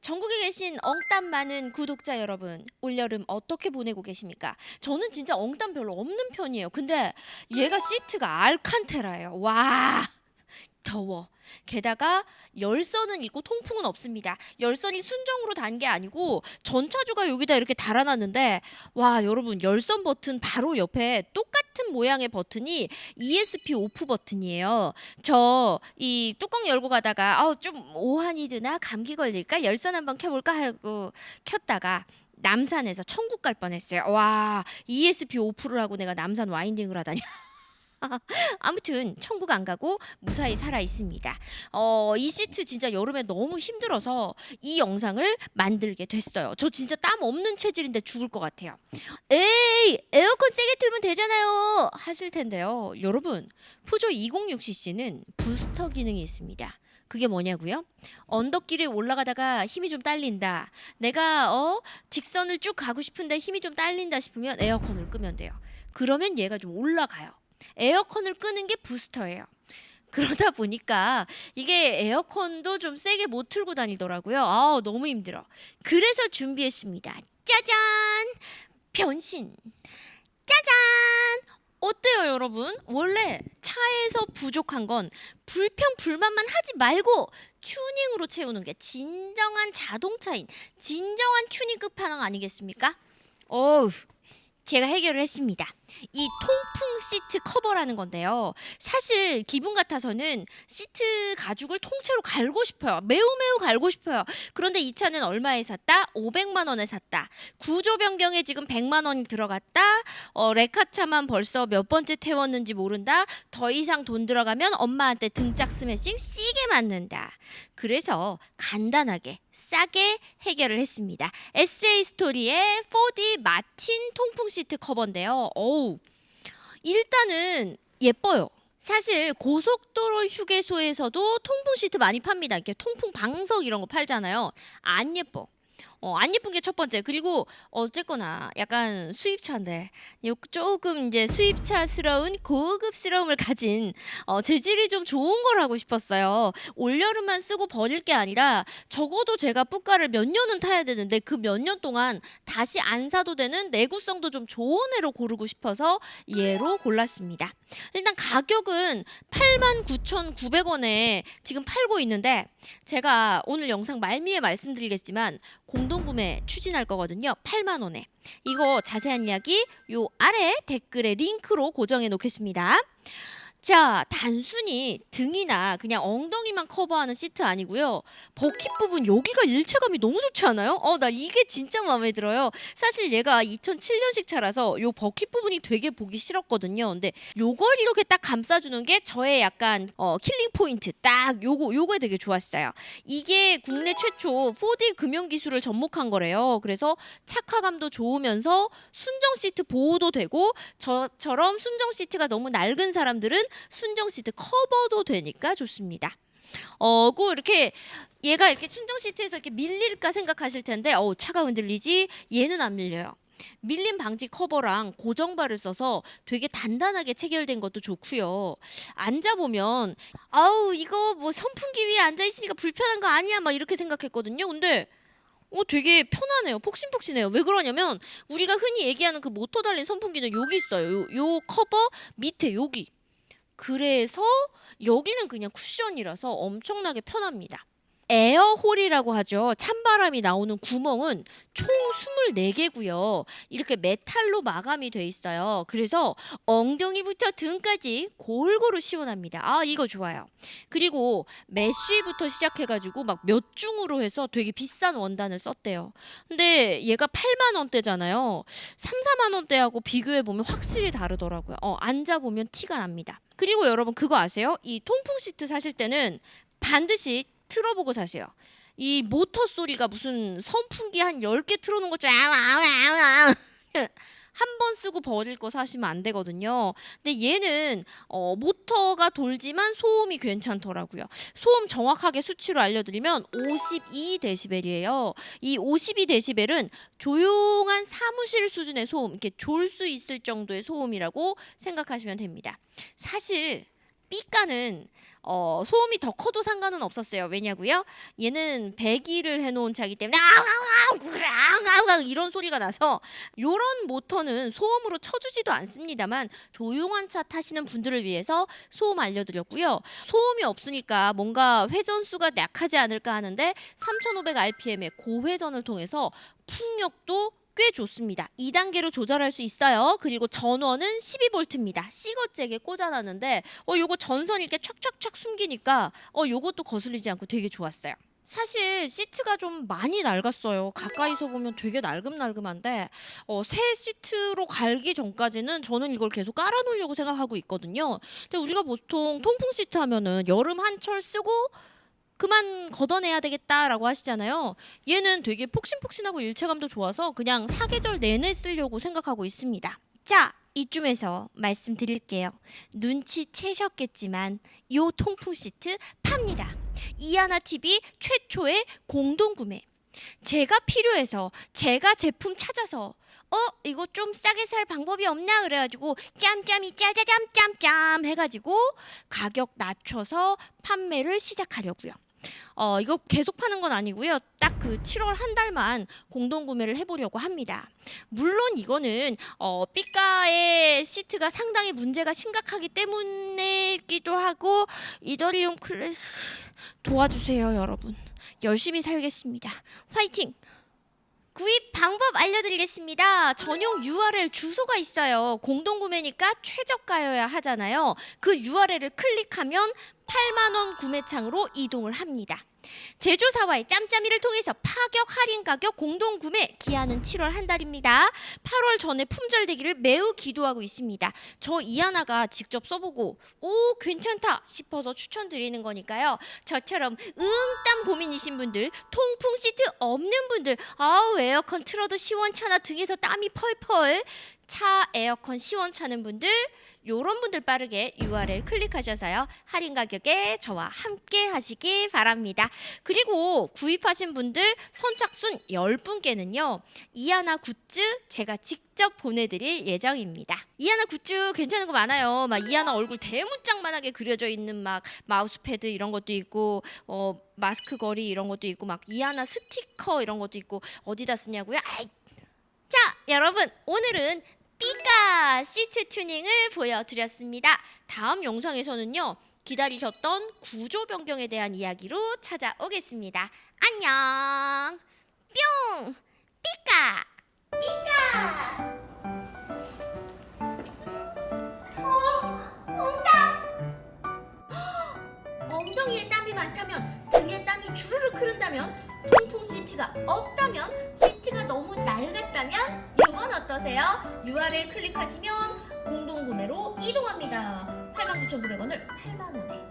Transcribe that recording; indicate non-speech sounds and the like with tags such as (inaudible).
전국에 계신 엉땀 많은 구독자 여러분, 올여름 어떻게 보내고 계십니까? 저는 진짜 엉땀 별로 없는 편이에요. 근데 얘가 시트가 알칸테라예요. 와, 더워. 게다가 열선은 있고 통풍은 없습니다. 열선이 순정으로 단 게 아니고 전차주가 여기다 이렇게 달아놨는데 와 여러분 열선 버튼 바로 옆에 똑같은 모양의 버튼이 ESP 오프 버튼이에요. 저 이 뚜껑 열고 가다가 아좀 오한이 드나 감기 걸릴까 열선 한번 켜볼까 하고 켰다가 남산에서 천국 갈 뻔했어요. 와 ESP 오프를 하고 내가 남산 와인딩을 하다니. (laughs) (laughs) 아무튼 천국 안 가고 무사히 살아 있습니다. 어, 이 시트 진짜 여름에 너무 힘들어서 이 영상을 만들게 됐어요. 저 진짜 땀 없는 체질인데 죽을 것 같아요. 에이, 에어컨 세게 틀면 되잖아요. 하실 텐데요. 여러분, 푸조 206cc는 부스터 기능이 있습니다. 그게 뭐냐고요? 언덕길에 올라가다가 힘이 좀 딸린다. 내가 어 직선을 쭉 가고 싶은데 힘이 좀 딸린다 싶으면 에어컨을 끄면 돼요. 그러면 얘가 좀 올라가요. 에어컨을 끄는 게 부스터예요. 그러다 보니까 이게 에어컨도 좀 세게 못 틀고 다니더라고요. 아, 너무 힘들어. 그래서 준비했습니다. 짜잔! 변신. 짜잔! 어때요, 여러분? 원래 차에서 부족한 건 불평 불만만 하지 말고 튜닝으로 채우는 게 진정한 자동차인 진정한 튜닝 끝판왕 아니겠습니까? 어우, 제가 해결을 했습니다. 이 통풍 시트 커버라는 건데요. 사실 기분 같아서는 시트 가죽을 통째로 갈고 싶어요. 매우 매우 갈고 싶어요. 그런데 이 차는 얼마에 샀다? 500만 원에 샀다. 구조 변경에 지금 100만 원이 들어갔다. 어, 레카차만 벌써 몇 번째 태웠는지 모른다. 더 이상 돈 들어가면 엄마한테 등짝 스매싱 시게 맞는다. 그래서 간단하게 싸게 해결을 했습니다. SA 스토리의 4D 마틴 통풍 시트 커버인데요. 어우 일단은 예뻐요. 사실 고속도로 휴게소에서도 통풍 시트 많이 팝니다. 이렇게 통풍 방석 이런 거 팔잖아요. 안 예뻐. 어, 안 예쁜 게 첫 번째. 그리고 어쨌거나 약간 수입차인데 요- 조금 이제 수입차스러운 고급스러움을 가진 어, 재질이 좀 좋은 걸 하고 싶었어요. 올여름만 쓰고 버릴 게 아니라 적어도 제가 뿌가를 몇 년은 타야 되는데 그 몇 년 동안 다시 안 사도 되는 내구성도 좀 좋은 애로 고르고 싶어서 얘로 골랐습니다. 일단 가격은 89,900원에 지금 팔고 있는데 제가 오늘 영상 말미에 말씀드리겠지만 공동구매 추진할 거거든요. 8만 원에. 이거 자세한 이야기 요 아래 댓글에 링크로 고정해 놓겠습니다. 자, 단순히 등이나 그냥 엉덩이만 커버하는 시트 아니고요. 버킷 부분 여기가 일체감이 너무 좋지 않아요? 어, 나 이게 진짜 마음에 들어요. 사실 얘가 2007년식 차라서 요 버킷 부분이 되게 보기 싫었거든요. 근데 요걸 이렇게 딱 감싸주는 게 저의 약간 어, 킬링 포인트 딱 요거 요거에 되게 좋았어요. 이게 국내 최초 4D 금형 기술을 접목한 거래요. 그래서 착화감도 좋으면서 순정 시트 보호도 되고 저처럼 순정 시트가 너무 낡은 사람들은 순정 시트 커버도 되니까 좋습니다. 어, 그 이렇게 얘가 이렇게 순정 시트에서 이렇게 밀릴까 생각하실 텐데, 어, 차가 흔들리지? 얘는 안 밀려요. 밀림 방지 커버랑 고정발을 써서 되게 단단하게 체결된 것도 좋고요. 앉아 보면 아우 이거 뭐 선풍기 위에 앉아 있으니까 불편한 거 아니야 막 이렇게 생각했거든요. 근데 어 되게 편하네요. 폭신폭신해요. 왜 그러냐면 우리가 흔히 얘기하는 그 모터 달린 선풍기는 여기 있어요. 요, 요 커버 밑에 여기. 그래서 여기는 그냥 쿠션이라서 엄청나게 편합니다. 에어홀이라고 하죠. 찬바람이 나오는 구멍은 총 24개고요. 이렇게 메탈로 마감이 돼 있어요. 그래서 엉덩이부터 등까지 골고루 시원합니다. 아, 이거 좋아요. 그리고 메쉬부터 시작해 가지고 막 몇 중으로 해서 되게 비싼 원단을 썼대요. 근데 얘가 8만 원대잖아요. 3, 4만 원대하고 비교해 보면 확실히 다르더라고요. 어, 앉아 보면 티가 납니다. 그리고 여러분 그거 아세요? 이 통풍 시트 사실 때는 반드시 틀어보고 사세요. 이 모터 소리가 무슨 선풍기 한 10개 틀어놓은 것처럼 (laughs) 한번 쓰고 버릴 거 사시면 안 되거든요. 근데 얘는 어, 모터가 돌지만 소음이 괜찮더라고요. 소음 정확하게 수치로 알려드리면 52데시벨이에요. 이 52데시벨은 조용한 사무실 수준의 소음, 이렇게 졸 수 있을 정도의 소음이라고 생각하시면 됩니다. 사실 삐까는 어, 소음이 더 커도 상관은 없었어요. 왜냐고요? 얘는 배기를 해놓은 차기 때문에 아우아우아우 이런 소리가 나서 요런 모터는 소음으로 쳐주지도 않습니다만 조용한 차 타시는 분들을 위해서 소음 알려드렸고요. 소음이 없으니까 뭔가 회전수가 약하지 않을까 하는데 3,500rpm의 고회전을 통해서 풍력도 꽤 좋습니다. 2단계로 조절할 수 있어요. 그리고 전원은 12V입니다. 시거잭에 꽂아놨는데 어 요거 전선 이렇게 촥촥촥 숨기니까 어 요것도 거슬리지 않고 되게 좋았어요. 사실 시트가 좀 많이 낡았어요. 가까이서 보면 되게 낡음낡음한데 어, 새 시트로 갈기 전까지는 저는 이걸 계속 깔아놓으려고 생각하고 있거든요. 근데 우리가 보통 통풍 시트 하면은 여름 한철 쓰고 그만 걷어내야 되겠다라고 하시잖아요. 얘는 되게 폭신폭신하고 일체감도 좋아서 그냥 사계절 내내 쓰려고 생각하고 있습니다. 자, 이쯤에서 말씀드릴게요. 눈치채셨겠지만 요 통풍 시트 팝니다. 이하나 TV 최초의 공동 구매. 제가 필요해서 제가 제품 찾아서 어 이거 좀 싸게 살 방법이 없나 그래가지고 짬짬이 짜자짬 짬짬 해가지고 가격 낮춰서 판매를 시작하려고요. 어 이거 계속 파는 건 아니고요. 딱 그 7월 한 달만 공동 구매를 해보려고 합니다. 물론 이거는 어 삐까의 시트가 상당히 문제가 심각하기 때문이기도 하고 이더리움 클래스 도와주세요 여러분. 열심히 살겠습니다. 화이팅! 구입 방법 알려드리겠습니다. 전용 URL 주소가 있어요. 공동구매니까 최저가여야 하잖아요. 그 URL을 클릭하면 8만 원 구매창으로 이동을 합니다. 제조사와의 짬짬이를 통해서 파격 할인 가격 공동 구매 기한은 7월 한 달입니다. 8월 전에 품절되기를 매우 기도하고 있습니다. 저 이하나가 직접 써보고 오 괜찮다 싶어서 추천드리는 거니까요. 저처럼 응땀 고민이신 분들, 통풍 시트 없는 분들, 아우 에어컨 틀어도 시원찮아 등에서 땀이 펄펄 차 에어컨 시원찮은 분들 요런 분들 빠르게 URL 클릭하셔서요 할인 가격에 저와 함께 하시기 바랍니다. 그리고 구입하신 분들 선착순 10분께는요 이하나 굿즈 제가 직접 보내드릴 예정입니다. 이하나 굿즈 괜찮은 거 많아요. 막 이하나 얼굴 대문짝만하게 그려져 있는 막 마우스패드 이런 것도 있고 어 마스크 거리 이런 것도 있고 막 이하나 스티커 이런 것도 있고 어디다 쓰냐고요? 아이 자, 여러분 오늘은 삐까 시트 튜닝을 보여드렸습니다. 다음 영상에서는요 기다리셨던 구조 변경에 대한 이야기로 찾아오겠습니다. 안녕. 뿅. 삐까. 삐까. 어, (gasps) 엉덩이에 땀이 많다면 등에 땀이 주르륵 흐른다면 통풍 시트가 없다면 시트가 너무 낡았다면 이건 어떠세요? URL 클릭하시면 공동 구매로 이동합니다. 89,900원을 8만 원에